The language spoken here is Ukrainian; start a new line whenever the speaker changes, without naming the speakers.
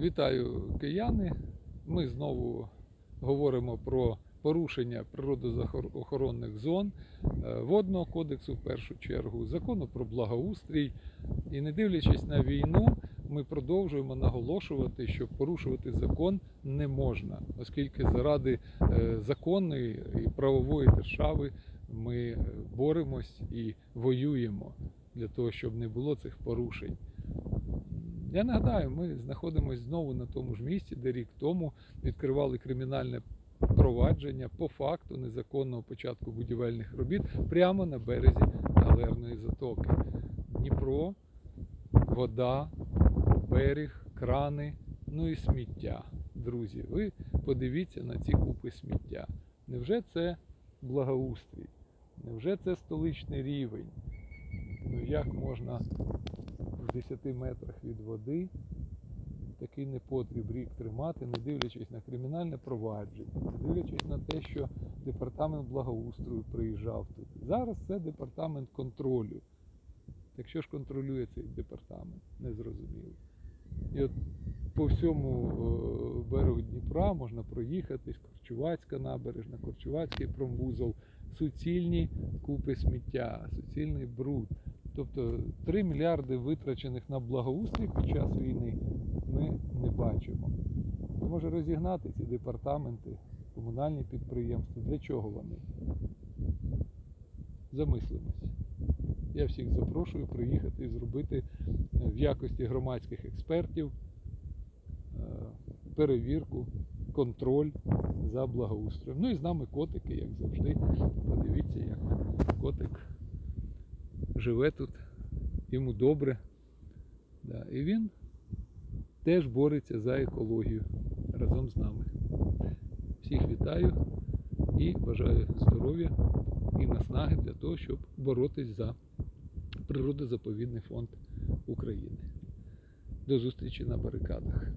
Вітаю кияни. Ми знову говоримо про порушення природоохоронних зон, е, водного кодексу в першу чергу, закону про благоустрій. І не дивлячись на війну, ми продовжуємо наголошувати, що порушувати закон не можна, оскільки заради е, законної і правової держави ми е, боремось і воюємо для того, щоб не було цих порушень. Я нагадаю, ми знаходимося знову на тому ж місці, де рік тому відкривали кримінальне провадження по факту незаконного початку будівельних робіт прямо на березі Галерної затоки. Дніпро, вода, берег, крани, ну і сміття. Друзі, ви подивіться на ці купи сміття. Невже це благоустрій? Невже це столичний рівень? Ну як можна 10 метрах від води такий непотріб рік тримати, не дивлячись на кримінальне провадження, не дивлячись на те, що департамент благоустрою приїжджав тут. Зараз це департамент контролю. Так що ж контролює цей департамент? Незрозуміло. І от по всьому е, берегу Дніпра можна проїхатись, Корчувацька набережна, Корчувацький промвузол, суцільні купи сміття, суцільний бруд. Тобто 3 мільярди витрачених на благоустрій під час війни ми не бачимо. То може розігнати ці департаменти, комунальні підприємства. Для чого вони? Замислимось. Я всіх запрошую приїхати і зробити е, в якості громадських експертів е, перевірку, контроль за благоустроєм. Ну і з нами котики, як завжди. Подивіться, як котик живе тут, йому добре. Да. І він теж бореться за екологію разом з нами. Всіх вітаю і бажаю здоров'я і наснаги для того, щоб боротись за природозаповідний фонд України. До зустрічі на барикадах.